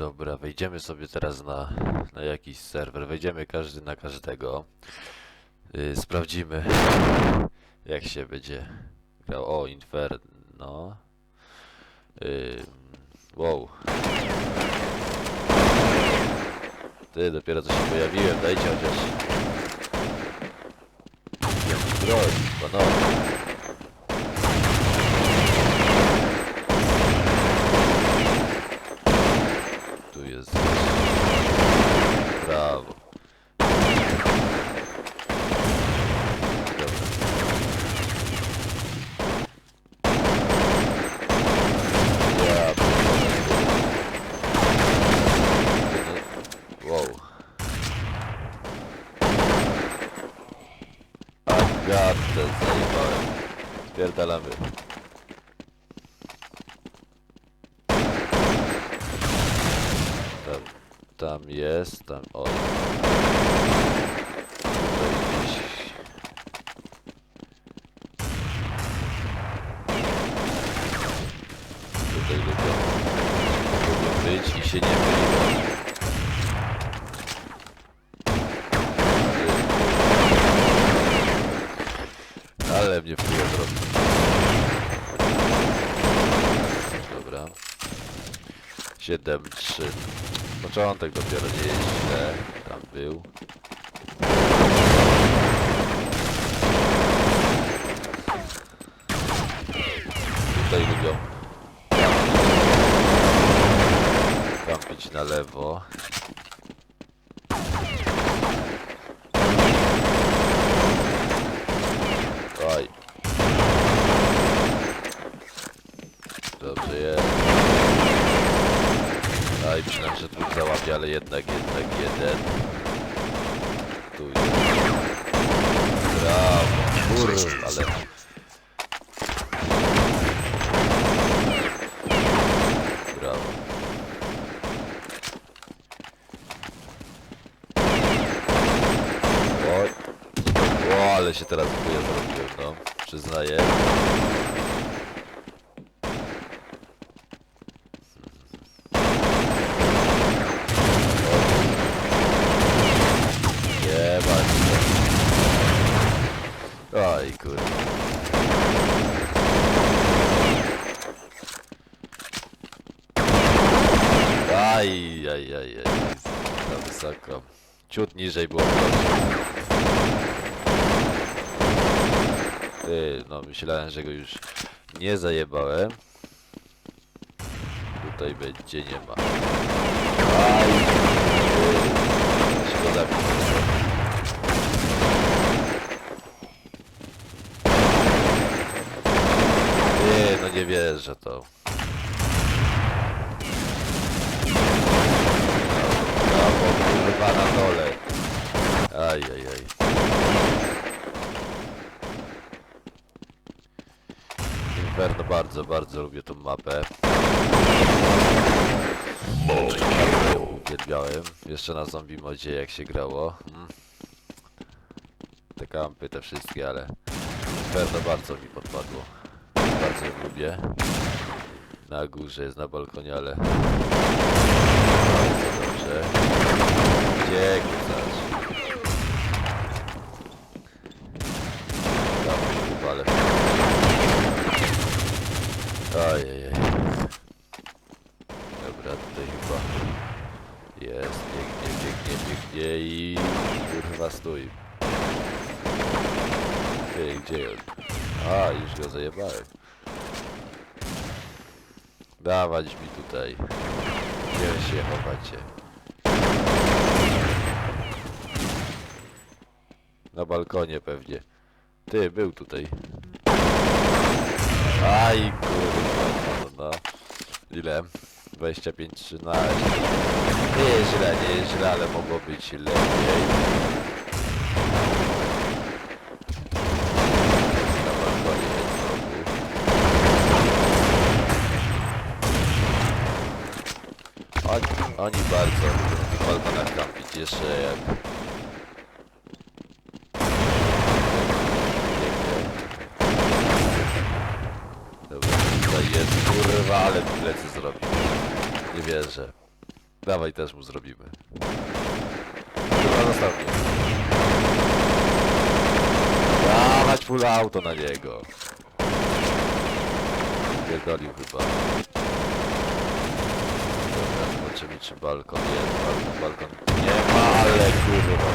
Dobra, wejdziemy sobie teraz na, na jakiś serwer. Wejdziemy każdy na każdego. Yy, sprawdzimy, jak się będzie grał. O, Inferno. Yy, wow. Ty, dopiero co się pojawiłem, dajcie chociaż. Broń, panowie. Tu jest. Brawo. Dobra. Ja pierdolę. Wow. Agatę zajebałem. Spierdalamy. Tam, tam jest, tam, o. Tutaj gdzieś. Tutaj lubią, lubią być i się nie mylią. Ale mnie wpływa zrobił. Dobra. 7-3. Początek dopiero nie jest źle. Tam był. Tutaj lubią kampić na lewo. Oj. Dobrze jest. Aj, myślałem, że dwóch załapie, ale jednak, jednak jeden. Tu jest. Brawo. Kurwa, ale... Brawo. Oj. O, ale się teraz chuja zrobiłem, no. Przyznaję. Nie ma Oj, kurde. Aj, aj, aj, aj. Za wysoko. Ciut niżej było. Ty, no myślałem, że go już nie zajebałem. Tutaj będzie nie ma. Aj, szkoda mi. Nie, wierzę to. Brawo, kurwa na dole. Aj, aj, aj. Inferno bardzo, bardzo lubię tą mapę. Uwielbiałem. Jeszcze na zombie modzie jak się grało. Mm. Te kampy, te wszystkie, ale Inferno bardzo mi podpadło. Bardzo lubię. Na górze jest na balkonie, ale bardzo dobrze. Gdzie kucasz? Tam wywalę. Ajajaj. Dobra, tutaj chyba jest. Biegnie, biegnie, biegnie i kurwa stój. Ty, gdzie on? A, już go zajebałem. Dawać mi tutaj. Gdzie się chowacie? Na balkonie pewnie. Ty, był tutaj. Aj, kurwa, no, no. Ile? 25, 13. Nie źle, nie źle, ale mogło być lepiej. Na balkonie jest znowu. Oni, bardzo lubią na tych balkonach kampić, jeszcze jak... Dobra, tutaj jest, kurwa, ale mi plecy zrobił. Nie wierzę. Dawaj, też mu zrobimy. Chyba zostaw. Dawać full auto na niego. Pierdolił chyba. Dobra, zobaczymy czy balkon jest. Balkon, balkon nie ma, ale kurwa.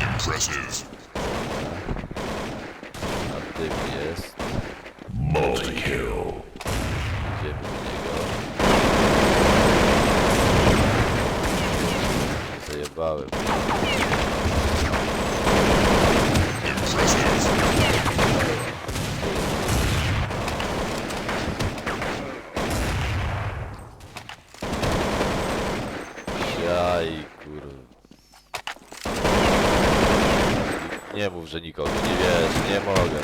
Impressive. Na tym jest. Multi-kill. Idziemy do niego. Zajebałem. Impressive. Jaj, kurwa. Nie mów, że nikogo nie wiesz, nie mogę.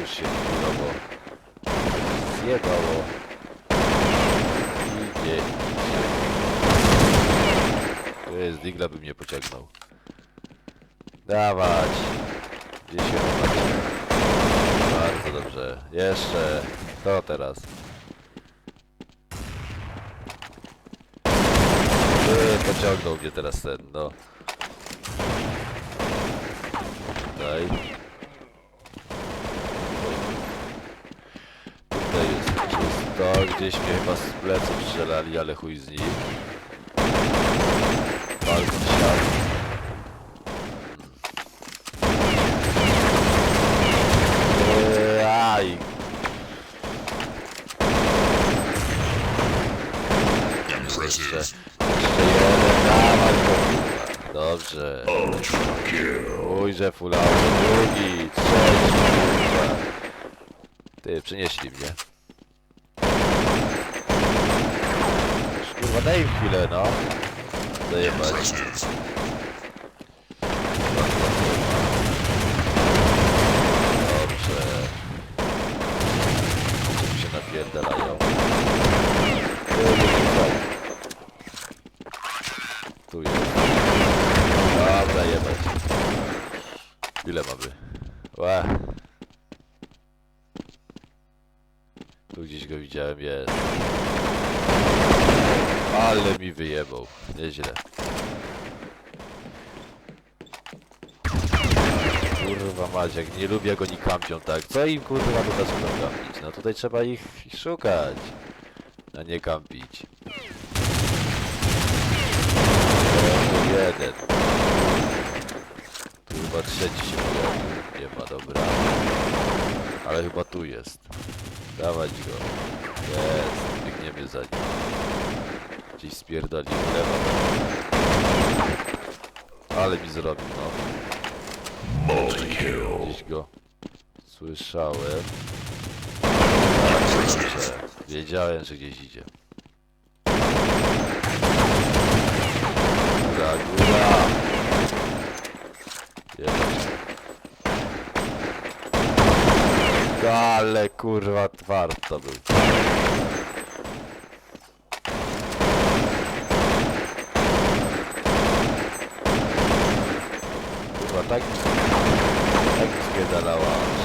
Już się chwilowo zjebało. Idzie, idzie. To jest digla bym nie pociągnął. Dawać. Gdzie się chowacie? Bardzo dobrze. Jeszcze. To teraz. Pociągnął mnie teraz ten, no. Tutaj. Tutaj jest czysto. Gdzieś mnie chyba z pleców strzelali, ale chuj z nim. Balkon siadł. Eee, Aj, jeszcze, Impressive. jeszcze jeden, dawaj go, kurwa. Dobrze. Ultra kill. Full auto, drugi, trzeci. Ty, przynieśli mnie. Kurwa, daj im chwilę, no. Zajebać. Impressive. Dobrze. Czym się napierdalają? Tu jest. Dobra, jebać. Ile mamy? Ła. Tu go widziałem, jest. Ale mi wyjebał. Nieźle. Kurwa Maciek, nie lubię jak oni kampią tak. Co im kurwa tutaj trzeba kampić? No tutaj trzeba ich, ich szukać, a nie kampić. Jeden. Tu chyba trzeci się pojawił. Nie ma, dobra. Ale chyba tu jest. Dawać go. Jest. Biegniemy za nim. Gdzieś spierdolił w lewo. Ale mi zrobił, no. Gdzieś go słyszałem. Wiedziałem, że gdzieś idzie. Góra, góra! Jest. Ale kurwa tward to był. Kurwa tak tak spierdalała aż.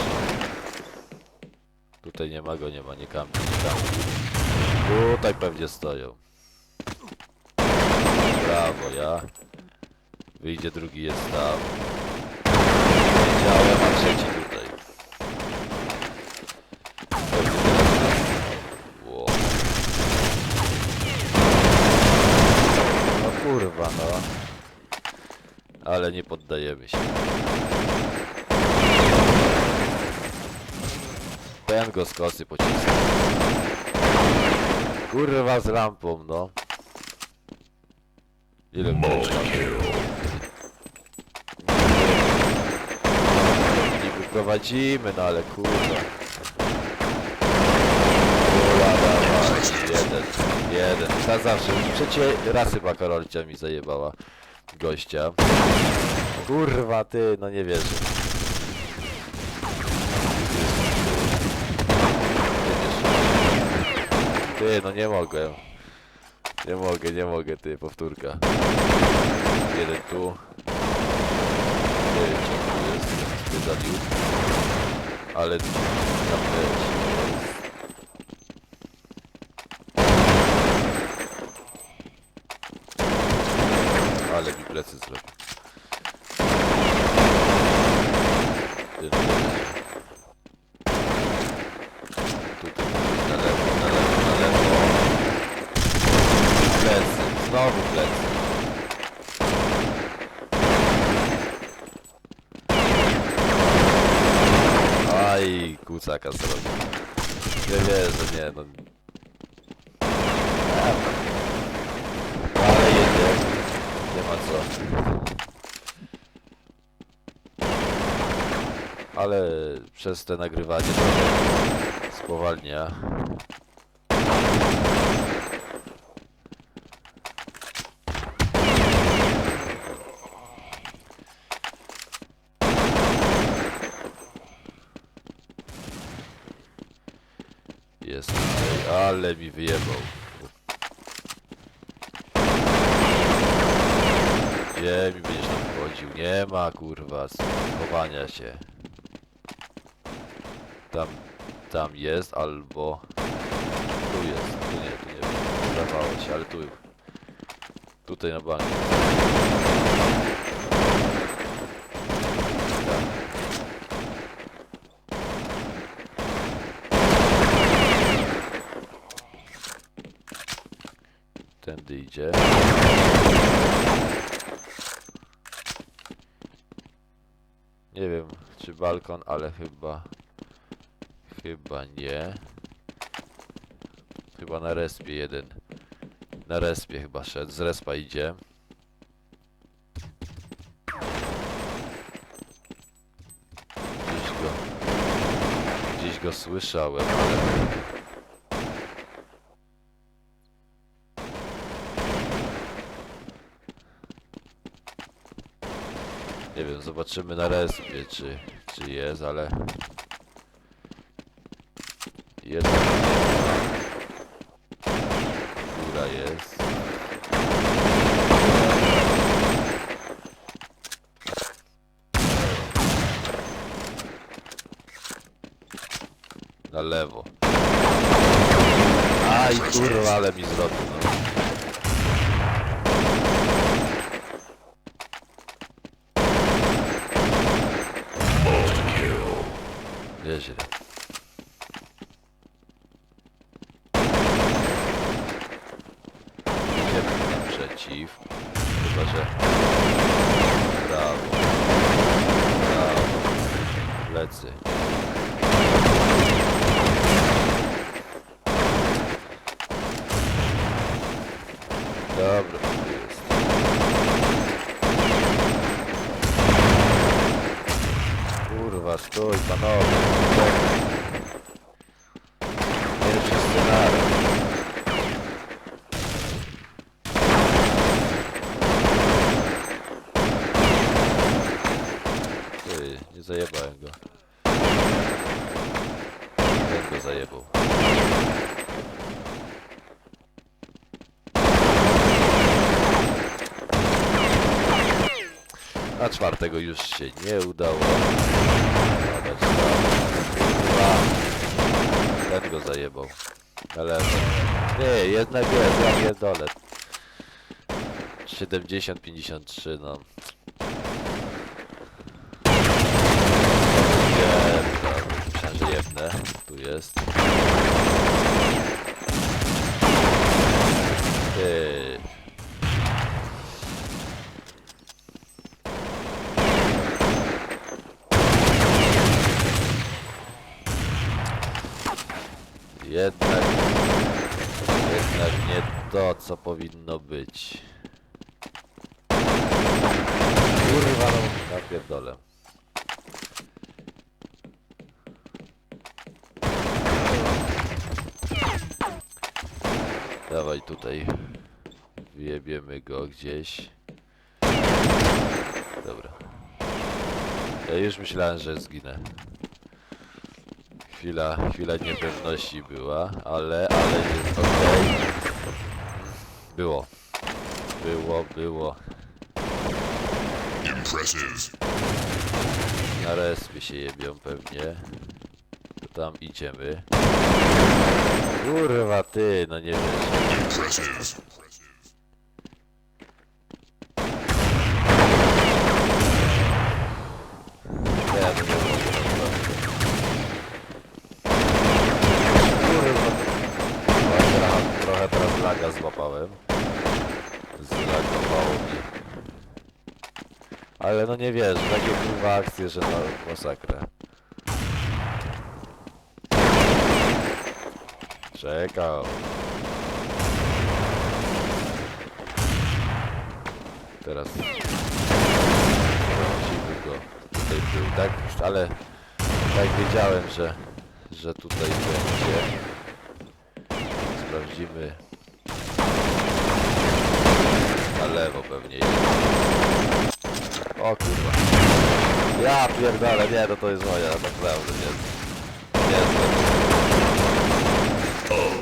Tutaj nie ma go, nie ma, nie kampi, nie kampi. Tutaj pewnie stoją. Brawo, ja. Wyjdzie drugi jest tam. Wiedziałem, a trzeci tutaj. Pewnie teraz- Ło. No kurwa, no. Ale nie poddajemy się. Ten go z kosy pocisnął. Kurwa z lampą, no. Ile było? Wyprowadzimy, no ale kurwa. Kurwa, dawaj. Jeden, jeden. Ta zawsze. Trzecie raz chyba Karolcia mi zajebała gościa. Kurwa ty, no nie wierzę. Ty, no nie mogę. Nie mogę, nie mogę, ty, powtórka. Jeden tu. Tu jest, ty zabił. Ale tam też jest. Ale mi plecy zrobił. Tutaj na lewo, na lewo, na lewo. Plecy, znowu plecy. Aj, kucaka zrobił. Nie wierzę, nie no. Ale jedzie. Nie ma co. Ale przez te nagrywanie spowalnia. Jest tutaj, ale mi wyjebał. Gdzie mi będziesz tam wchodził? Nie ma kurwa schowania się. Tam, tam jest albo... Tu jest, tu nie, tu nie. Wydawało się, ale tu. Tutaj na bank. Tak. Tędy idzie. Nie wiem, czy balkon, ale chyba... Chyba nie. Chyba na respie jeden. Na respie chyba szedł. Z respa idzie. Gdzieś go... Gdzieś go słyszałem, ale... Nie wiem, zobaczymy na respie, czy, czy jest, ale... Yes. Naprzeciw. Chyba, że... Brawo. Brawo. Plecy. Dobra, tu jest. Kurwa, stój, panowie. Czekaj. Pierwszy scenariusz. Ty, nie zajebałem go. Ten go zajebał. A czwartego już się nie udało. Ten go zajebał. Na lewo. Nie, jednak jest, ja pierdolę. 70, 53, no. Nie, no, myślałem, że jedne. Tu jest. Ty. Jednak, jednak nie to, co powinno być. Kurwa, no, napierdolę. Dawaj tutaj. Wyjebiemy go gdzieś. Dobra. Ja już myślałem, że zginę. Chwila, chwila niepewności była, ale, ale jest okej. Było. Było, było. Impressive. Na respie się jebią pewnie. To tam idziemy. Kurwa ty, no nie wiesz. Impressive. Nie, no nie mogę naprawdę. Kurwa. No, trochę, trochę teraz laga złapałem. Zlagowało mi. Ale no nie wiesz, takie kurwa akcje, że na masakrę. Czekał. Teraz Sprawdzimy go. Tutaj był, tak? Ale tak wiedziałem, że, że tutaj będzie. Sprawdzimy. Na lewo pewnie jest. O kurwa. Ja pierdolę, nie, no to jest moja, naprawdę nie. Nie,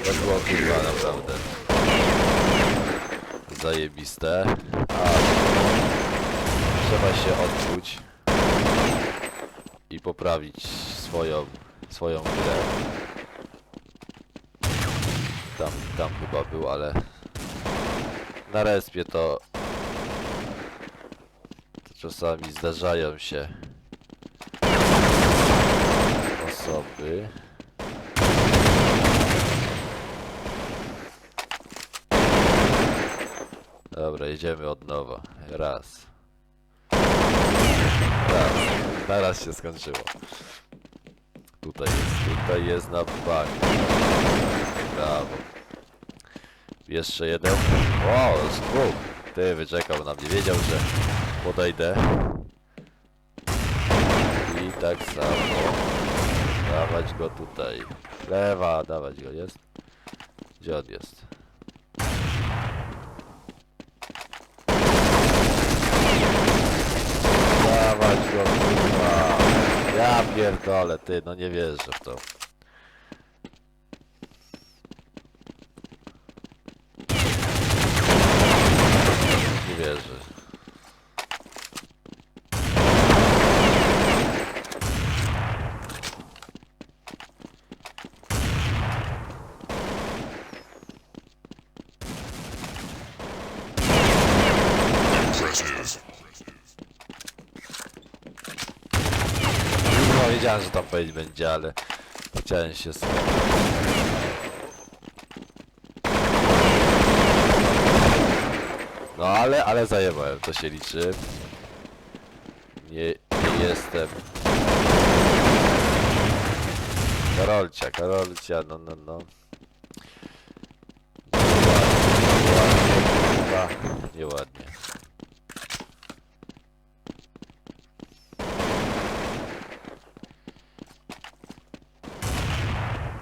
to było kurwa naprawdę. Zajebiste. A, trzeba się odczuć i poprawić swoją, swoją grę. Tam, tam chyba był, ale na respie to, to czasami zdarzają się osoby. Dobra, jedziemy od nowa. Raz. Raz. Teraz się skończyło. Tutaj jest, tutaj jest na bank. Brawo. Jeszcze jeden. O, z dwóch. Ty wyczekał na mnie. Wiedział, że podejdę. I tak samo. Dawać go tutaj. Lewa, dawać go, jest? Gdzie on jest? Dawać go, kurwa. Ja pierdolę, ty, no nie wierzę w to. Nie wierzę. Impressive. No powiedzieć będzie, ale chciałem się skupić. No ale, ale zajebałem, to się liczy. Nie, nie jestem... Karolcia, Karolcia, no, no, no. Nieładnie, chyba, nieładnie.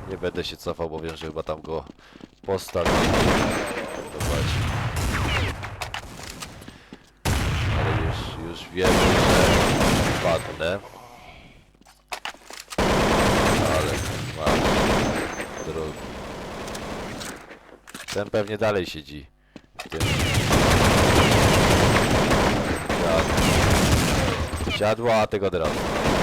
Nie będę się cofał, bo wiem, że chyba tam go. Zobacz. Ale już, już wiemy, że padnę. Ale masz drugi. Ten pewnie dalej siedzi. W tym. A tego od razu.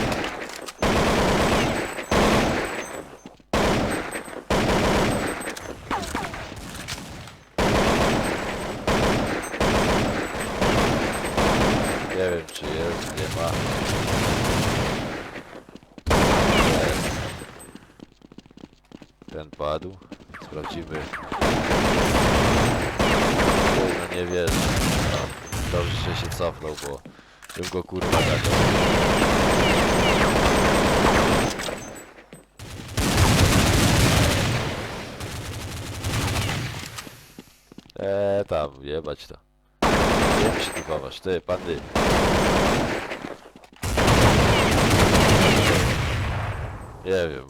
Nie wiem czy jest, nie ma. Ten padł. Sprawdzimy. No nie wierzę. No, dobrze, że się cofnął, bo bym go kurwa gadał. Eee, tam, jebać to. Nie się tu chowasz, ty, pandy. Nie wiem.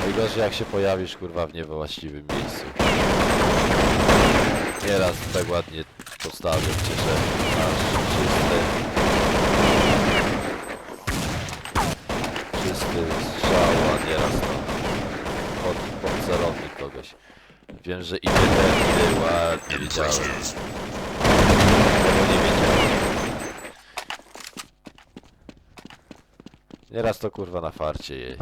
Najgorzej jak się pojawisz kurwa w niewłaściwym miejscu. Nieraz tak ładnie postawię cię, że masz czysty... Czysty strzał, a nieraz pod Wiem, że idzie ten, widziałem. Impressive. Tego nie wiedziałem. Nieraz to kurwa na farcie jej.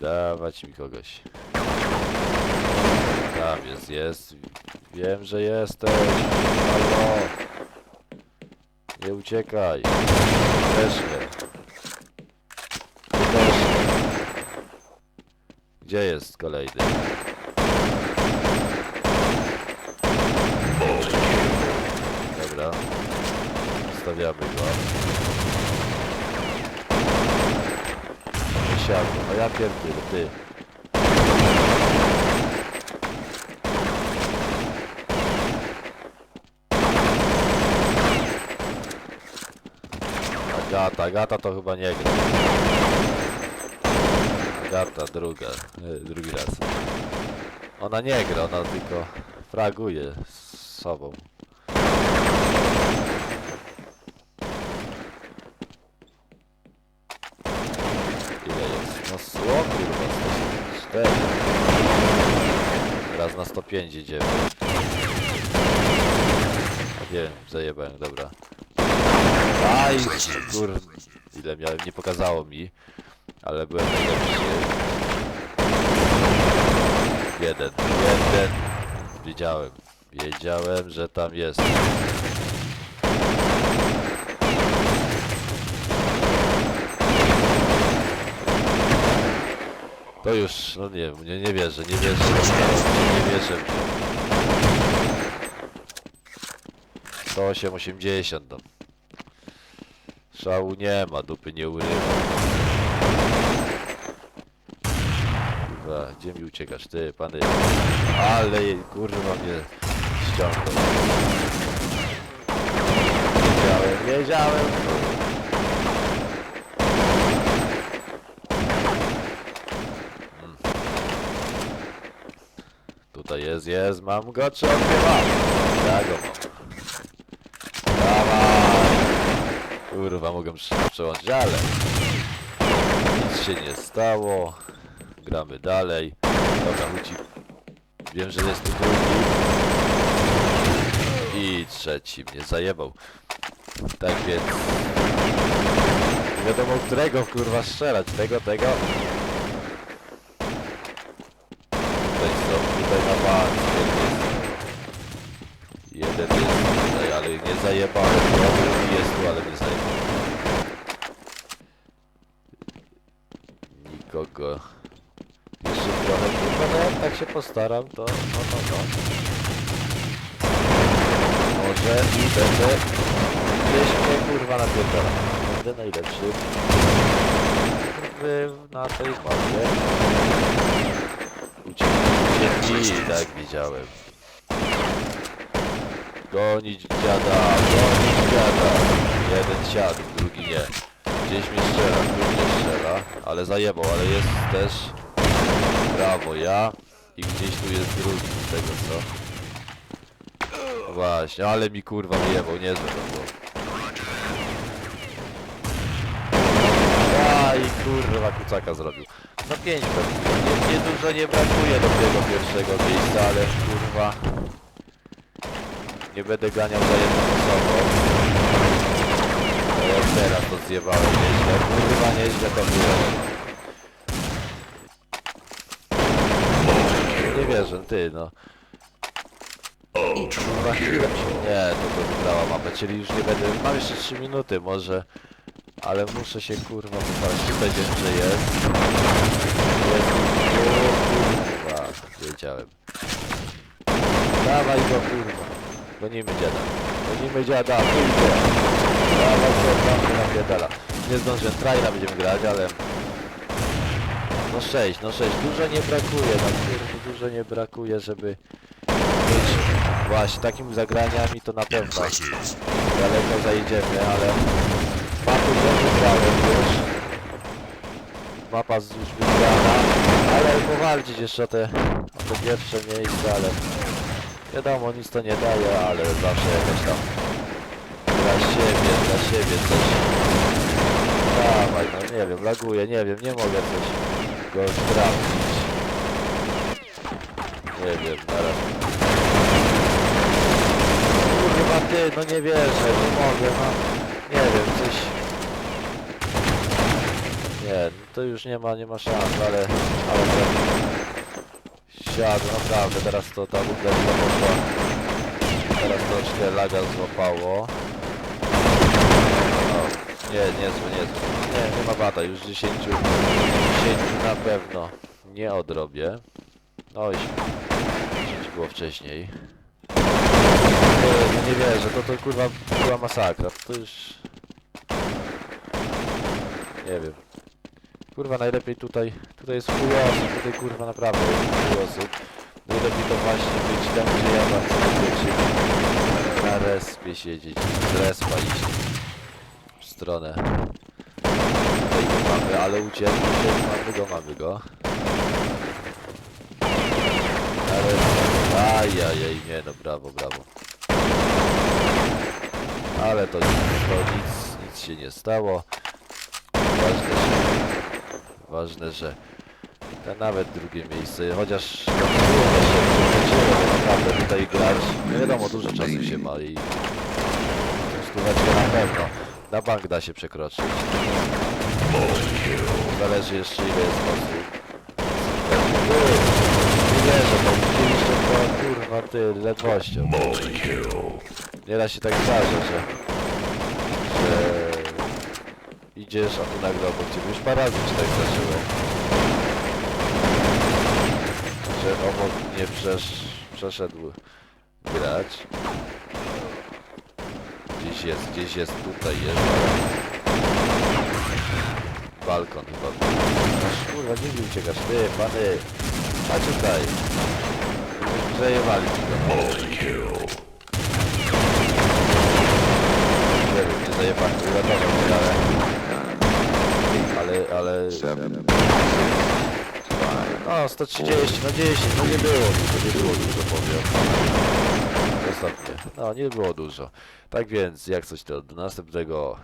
Dawać mi kogoś. Tam jest, jest. Wiem, że jesteś. Halo. Nie uciekaj. Też nie. Gdzie jest kolejny? Dobra. Stawiamy go. Siadł. A ja pierdolę, ty. Agata, to chyba nie gra. Agata druga, e, drugi raz. Ona nie gra, ona tylko fraguje z sobą. Ile jest? No sło kurwa, 174. Teraz na 105 idziemy. A wiem, zajebałem, dobra. Aj, kur... Ile miałem, nie pokazało mi. Ale byłem najlepszy. Jeden, jeden. Wiedziałem. Wiedziałem, że tam jest. To już, no nie, nie, nie wierzę, nie wierzę, nie wierzę. w to. 108,80 no. Szału nie ma, dupy nie urywa. Kurwa, gdzie mi uciekasz, ty, pany? Ale, kurwa, mnie ściągnął. Wiedziałem, wiedziałem. Mm. Tutaj jest, jest, mam go, czy on? Ja go mam. Dawaj! Kurwa, mogę prze- przełączyć, ale nic się nie stało. Gramy dalej. Dobra, Huci. Wiem, że jest tu drugi. I trzeci mnie zajebał. Tak więc... Nie wiadomo, którego kurwa strzelać. Tego, tego. Tutaj są, tutaj na bank. Jeden jest ale nie zajebałem. Drugi jest tu, ale nie zajebałem. Nikogo. Jeszcze trochę, kurwa, no jak tak się postaram, to no, no, no. Może i będę gdzieś mnie, kurwa, napierdala. Będę najlepszy na tej mapie. Uciekli, tak widziałem. Gonić dziada, gonić dziada. Jeden siadł, drugi nie. Gdzieś mnie strzela, drugi nie strzela, ale zajebał, ale jest też brawo ja i gdzieś tu jest drugi z tego co. Właśnie, ale mi kurwa wyjebał, niezłe to było. A i kurwa kucaka zrobił. No pięć brakuje. Nie, nie dużo nie brakuje do tego pierwszego miejsca, ale kurwa nie będę ganiał za jedną osobą. Jak teraz to zjebałem nieźle. Kurwa nieźle to było. Nie wierzę, ty no. Kurwa chwilę. Nie, to to wygrała mapę, czyli już nie będę... Mam jeszcze 3 minuty może. Ale muszę się kurwa. Tutaj wiem, że jest. Jest. O, kurwa, wiedziałem. Dawaj go kurwa. Gonimy dziada. Gonimy dziada, pójdzie. Dawaj się, tam się napierdala. Nie zdążyłem, trajna będziemy grać, ale... No 6, no 6. Dużo nie brakuje, no kurwa, dużo nie brakuje, żeby być właśnie takimi zagraniami to na pewno daleko zajdziemy, ale mapy nie wygrałem już. Mapa już wygrana, ale powalczyć jeszcze o te, o te pierwsze miejsca, ale Wiadomo, nic to nie daje, ale zawsze jakaś tam dla siebie, dla siebie coś. Dawaj, no nie wiem, laguję, nie wiem, nie mogę coś go sprawdzić. Nie wiem, teraz. Kurwa ty, no nie wierzę, nie mogę, no. Nie wiem, coś... Nie, to już nie ma, nie ma szans, ale... ale. Siadł, naprawdę, teraz to ta butelka poszła. Teraz troszkę laga złapało. O, nie, niezły, niezły. Nie, nie ma bata, już 10, 10 na pewno nie odrobię. Oj, 10 było wcześniej. Nie, no nie wierzę, to to kurwa była masakra, to już... Nie wiem. Kurwa najlepiej tutaj, tutaj jest chuj tutaj kurwa naprawdę jest chuj osób. Najlepiej to właśnie być tam, gdzie ja bardzo czyli na respie siedzieć, z respa iść w stronę. Tutaj go mamy, ale uciekł, uciekł, mamy go, mamy go. Na respie, ajajaj, nie no, brawo, brawo. Ale to, to nic, nic się nie stało. Ważne, że Ważne, że to nawet drugie miejsce, chociaż się bo naprawdę tutaj grać, no wiadomo, dużo czasu się ma i stóweczkę na pewno. Na bank da się przekroczyć. Zależy jeszcze ile jest osób. Nie wierzę, bo widzieliście to, kurwa, ty, ledwością. Nieraz się tak zdarza, że, że idziesz, a tu nagle obok ciebie. Już parę razy ci tak zdarzyło. Że obok mnie przesz, przeszedł gracz. Gdzieś jest, gdzieś jest, tutaj jest. Balkon chyba. Kurwa, mi uciekasz? Ty, pany! Chodź tutaj! Zajewali ci go. Zajebali, uratował mnie, ale... Ale, ale... No, 130, no 10, no nie było dużo, nie było dużo, powiem. Ostatnie. No, nie było dużo. Tak więc, jak coś to do następnego